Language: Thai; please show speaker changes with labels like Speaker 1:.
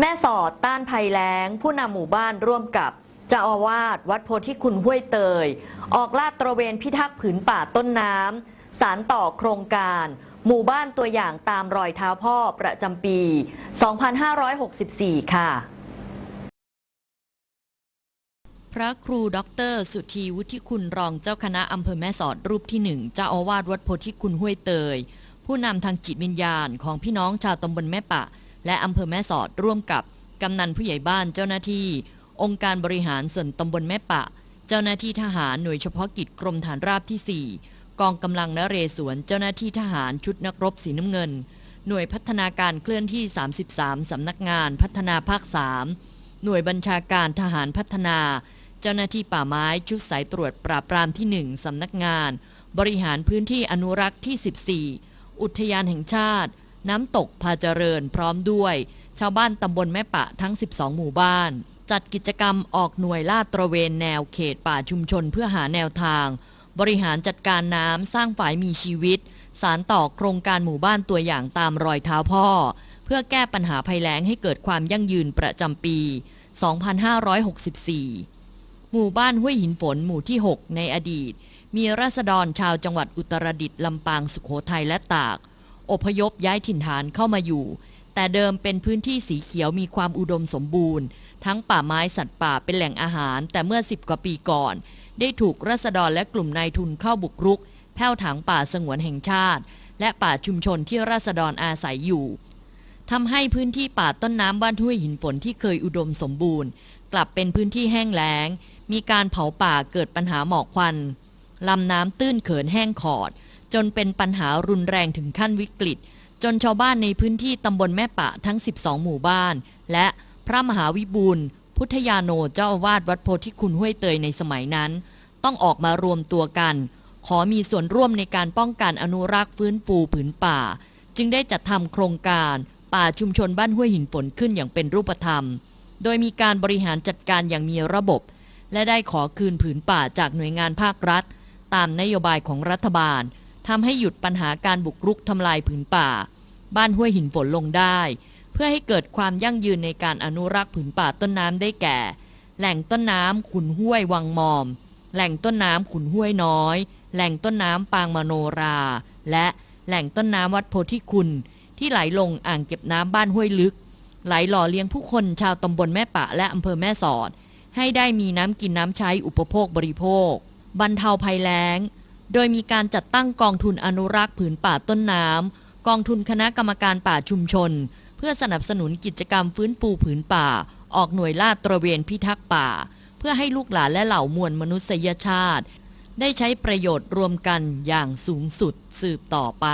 Speaker 1: แม่สอดต้านภัยแล้ง ผู้นำหมู่บ้านร่วมกับเจ้าอาวาสวัดโพธิคุณห้วยเตย ออกลาดตระเวนพิทักษ์ผืนป่าต้นน้ำสารต่อโครงการ หมู่บ้านตัวอย่างตามรอยเท้าพ่อประจำปี 2564 ค่ะ
Speaker 2: พระครูด็อกเตอร์สุธีวุฒิคุณรองเจ้าคณะอำเภอแม่สอดรูปที่หนึ่งเจ้าอาวาสวัดโพธิคุณห้วยเตย ผู้นำทางจิตวิญญาณของพี่น้องชาวตำบลแม่ปะ และอำเภอแม่สอดร่วมกับกำนันผู้ใหญ่บ้านเจ้าหน้าที่ องค์การบริหารส่วนตำบลแม่ปะ เจ้าหน้าที่ทหารหน่วยเฉพาะกิจกรมฐานราบที่ 4 กองกำลังนเรศวรเจ้าหน้าที่ทหารชุดนักรบสีน้ำเงิน หน่วยพัฒนาการเคลื่อนที่ 33 สำนักงานพัฒนาภาค 3 หน่วยบัญชาการทหารพัฒนา เจ้าหน้าที่ป่าไม้ชุดสายตรวจปราบปรามที่ 1สำนักงาน บริหารพื้นที่อนุรักษ์ที่ 14 อุทยานแห่งชาติ น้ำตกพาเจริญพร้อมด้วย ชาวบ้านตำบลแม่ปะทั้ง 12 หมู่บ้าน จัดกิจกรรมออกหน่วยลาดตระเวนแนวเขตป่าชุมชนเพื่อหาแนวทาง บริหารจัดการน้ำสร้างฝายมีชีวิต สารต่อโครงการหมู่บ้านตัวอย่างตามรอยเท้าพ่อ เพื่อแก้ปัญหาภัยแล้งให้เกิดความยั่งยืนประจำปี 2564 หมู่บ้านห้วยหินฝนหมู่ที่ 6 ในอดีต มีราษฎรชาวจังหวัดอุตรดิตถ์ลำปางสุขโขทัยและตาก อพยพย้ายถิ่นฐานเข้ามาอยู่ แต่เดิมเป็นพื้นที่สีเขียวมีความอุดมสมบูรณ์ ทั้งป่าไม้สัตว์ป่าเป็นแหล่งอาหาร แต่เมื่อสิบกว่าปีก่อน ได้ถูกราษฎรและกลุ่มนายทุนเข้าบุกรุก แผ้วถางป่าสงวนแห่งชาติ และป่าชุมชนที่ราษฎรอาศัยอยู่ทำให้พื้นที่ป่าต้นน้ำบ้านห้วยหินฝนที่เคยอุดมสมบูรณ์ กลับเป็นพื้นที่แห้งแล้ง มีการเผาป่าเกิดปัญหาหมอกควันลำน้ำตื้นเขินแห้งขอด จนเป็นปัญหารุนแรงถึงขั้นวิกฤต จนชาวบ้านในพื้นที่ตำบลแม่ปะทั้ง 12 หมู่บ้าน และพระมหาวิบูลพุทธยาโนเจ้าอาวาสวัดโพธิคุณห้วยเตยในสมัยนั้น ต้องออกมารวมตัวกัน ขอมีส่วนร่วมในการป้องกันอนุรักษ์ฟื้นฟูผืนป่า จึงได้จัดทำโครงการป่าชุมชนบ้านห้วยหินฝนขึ้นอย่างเป็นรูปธรรม โดยมีการบริหารจัดการอย่างมีระบบ และได้ขอคืนผืนป่าจากหน่วยงานภาครัฐ ตามนโยบายของรัฐบาล ทำให้หยุดปัญหาการบุกรุกทำลายผืนป่า บ้านห้วยหินฝนลงได้ เพื่อให้เกิดความยั่งยืนในการอนุรักษ์ผืนป่าต้นน้ำได้แก่ แหล่งต้นน้ำขุนห้วยวังมอม แหล่งต้นน้ำขุนห้วยน้อย แหล่งต้นน้ำปางมโนรา และแหล่งต้นน้ำวัดโพธิคุณ ที่ไหลลงอ่างเก็บน้ำบ้านห้วยลึก ไหลหล่อเลี้ยงผู้คนชาวตำบลแม่ปะและอำเภอแม่สอด ให้ได้มีน้ำกินน้ำใช้อุปโภคบริโภค บรรเทาภัยแล้ง โดยมีการจัดตั้งกองทุนอนุรักษ์ผืนป่าต้นน้ำกองทุนคณะกรรมการป่าชุมชน เพื่อสนับสนุนกิจกรรมฟื้นฟูผืนป่า ออกหน่วยลาดตระเวนพิทักษ์ป่า เพื่อให้ลูกหลานและเหล่ามวลมนุษยชาติ ได้ใช้ประโยชน์รวมกันอย่างสูงสุดสืบต่อไป